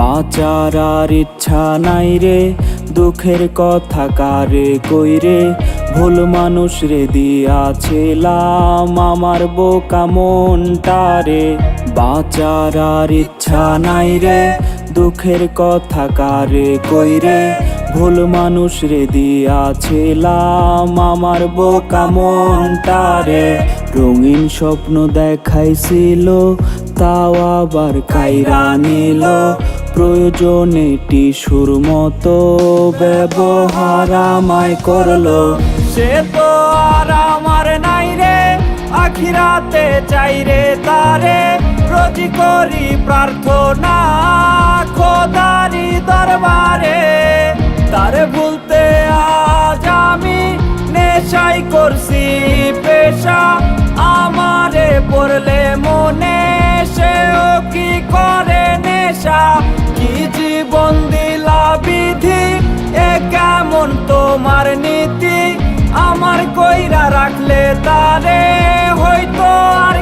বাঁচার আর ইচ্ছা নাই রে, দুঃখের কথা কারে কইরে ভুল মানুষ রে দিয়াছিলাম আমার বোকা মনটারে বাঁচার আর ইচ্ছা নাই রে, দুঃখের কথা কারে কইরে ভুল মানুষ রে দিয়াছিলাম আমার বোকা মনটারে রঙিন স্বপ্ন দেখাইছিল, তাও আবার কাইরা নিল। প্রয়োজনে টিসুর মতো ব্যবহার আমায় করল। সে তো আর আমার নাই রে, আখিরাতে চাই রে তারে। রোজি করি প্রার্থনা খোদারি দরবারে। তারে ভুলতে আজ আমি নেশাই করছি পেশা। আমারে পড়লে মনে, সেও কি করে নেশা? কি জীবন দিলা বিধি এ কেমন তোমার নীতি? আমার কইরা রাখলে তারে হয়তো আর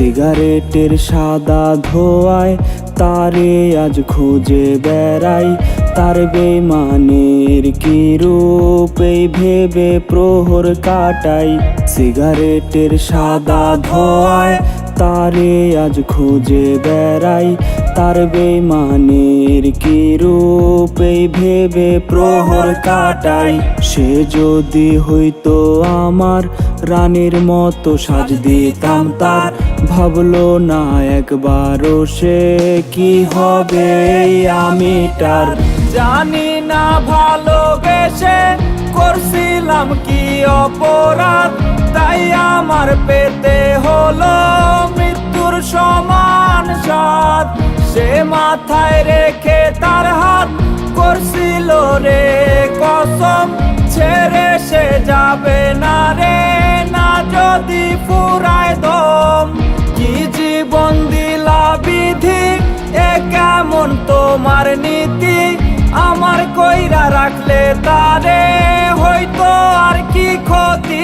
সিগারেটের সাদা ধোয়ায় তারে আজ খুঁজে বেড়াই। তার বেমানের কি রূপে ভেবে প্রহর কাটাই। সিগারেটের সাদা ধোয়ায় তারে আজ খুঁজে বেড়াই তার বেমানের কি রূপ? ভেবে প্রহর কাটাই। সে যদি হইতো আমার রানীর মতো সাজ দিতাম তার। ভাবলো না একবারও সে কি হবে এই আমিটার। জানি না ভালোবেসে করছিলাম কি অপরাধ, তাই আমার পেতে সে মাথায় রেখে তার হাত করছিল রে, কসম ছেড়ে সে যাবে না রে। না যদি ফুরায় দম, কি জীবন দিলা বিধি? এ কেমন তোমার নীতি? আমার কইরা রাখলে তারে, হয়তো আর কি ক্ষতি